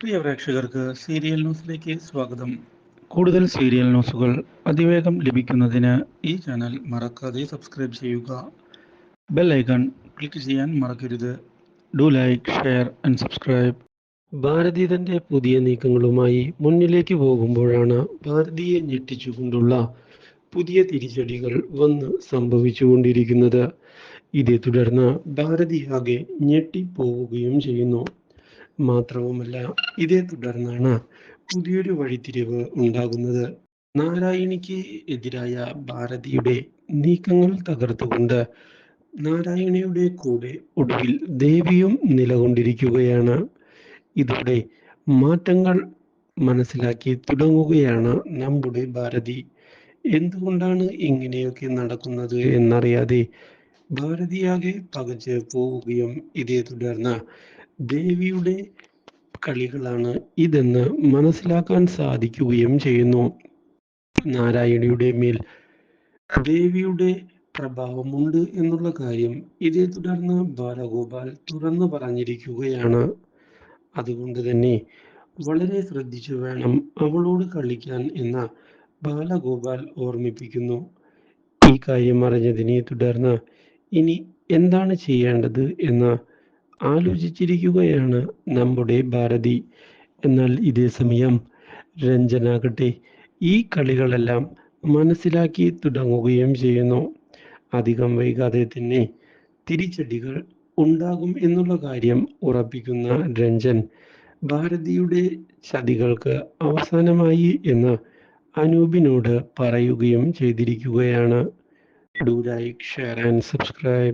പ്രിയ പ്രേക്ഷകർക്ക് സീരിയൽ ന്യൂസിലേക്ക് സ്വാഗതം. കൂടുതൽ സീരിയൽ ന്യൂസുകൾ അതിവേഗം ലഭിക്കുന്നതിന് ഈ ചാനൽ മറക്കാതെ സബ്സ്ക്രൈബ് ചെയ്യുക. ബെൽ ഐക്കൺ ക്ലിക്ക് ചെയ്യാൻ മറക്കരുത്. Do like share and subscribe. Bharathi തന്റെ പുതിയ നീക്കങ്ങളുമായി മുന്നിലേക്ക് പോകുമ്പോഴാണ് ഭാരതിയെ ഞെട്ടിച്ചുകൊണ്ടുള്ള പുതിയ തിരിച്ചടികൾ വന്ന് സംഭവിച്ചുകൊണ്ടിരിക്കുന്നത്. ഇതേ തുടർന്ന് ഭാരതി ആകെ ഞെട്ടിപ്പോവുകയും ചെയ്യുന്നു. മാത്രവുമല്ല ഇതേ തുടർന്നാണ് പുതിയൊരു വഴിത്തിരിവ് ഉണ്ടാകുന്നത്. നാരായണിക്ക് എതിരായ ഭാരതിയുടെ നീക്കങ്ങൾ തകർത്തുകൊണ്ട് നാരായണിയുടെ കൂടെ ഒടുവിൽ ദേവിയും നിലകൊണ്ടിരിക്കുകയാണ്. ഇതോടെ മാറ്റങ്ങൾ മനസ്സിലാക്കി തുടങ്ങുകയാണ് നമ്മുടെ ഭാരതി. എന്തുകൊണ്ടാണ് ഇങ്ങനെയൊക്കെ നടക്കുന്നത് എന്നറിയാതെ ഭാരതിയാകെ പകച്ച് പോവുകയും ഇതേ തുടർന്ന് ദേവിയുടെ കളികളാണ് ഇതെന്ന് മനസ്സിലാക്കാൻ സാധിക്കുകയും ചെയ്യുന്നു. നാരായണിയുടെ മേൽ ദേവിയുടെ പ്രഭാവമുണ്ട് എന്നുള്ള കാര്യം ഇതേ തുടർന്ന് ബാലഗോപാൽ തുറന്നു പറഞ്ഞിരിക്കുകയാണ്. അതുകൊണ്ട് തന്നെ വളരെ ശ്രദ്ധിച്ചു വേണം അവളോട് കളിക്കാൻ എന്ന ബാലഗോപാൽ ഓർമ്മിപ്പിക്കുന്നു. ഈ കാര്യം അറിഞ്ഞതിനെ തുടർന്ന് ഇനി എന്താണ് ചെയ്യേണ്ടത് എന്ന് ആലോചിച്ചിരിക്കുകയാണ് നമ്മുടെ ഭാരതി. എന്നാൽ ഇതേ സമയം രഞ്ജനാകട്ടെ ഈ കളികളെല്ലാം മനസ്സിലാക്കി തുടങ്ങുകയും ചെയ്യുന്നു. അധികം വൈകാതെ തന്നെ തിരിച്ചടികൾ ഉണ്ടാകും എന്നുള്ള കാര്യം ഉറപ്പിക്കുന്ന രഞ്ജൻ ഭാരതിയുടെ ചതികൾക്ക് അവസാനമായി എന്ന് അനൂപിനോട് പറയുകയും ചെയ്തിരിക്കുകയാണ്. Do like share and subscribe